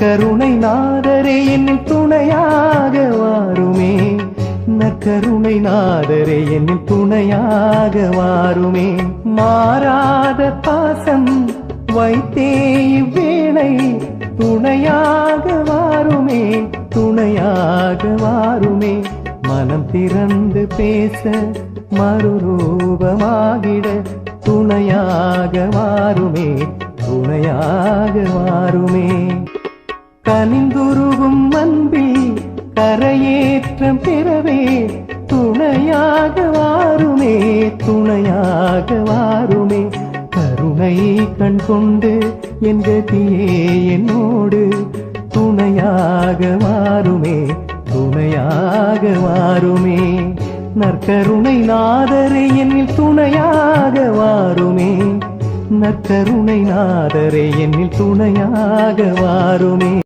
நற்கருணை நாதரே என்னில் துணையாக வாருமே. நற்கருணை நாதரே என்னில் துணையாக வாருமே. மாறாத பாசம் வைத்தே இவ்வேளை துணையாக வாருமே. துணையாக வாருமே. மனம் திறந்து பேச மறுரூபமாகிட துணையாக வாருமே. துணையாக வாருமே. கனிந்துருகும் அன்பில் கரையேற்றம் பெறவே துணையாக வாருமே துணையாக வாருமே. கருணை கண் கொண்டு என் கதியே என்னோடு துணையாக வாருமே துணையாக வாருமே. நற்கருணை நாதரே என்னில் துணையாக வாருமே. நற்கருணை நாதரே என்னில் துணையாக வாருமே.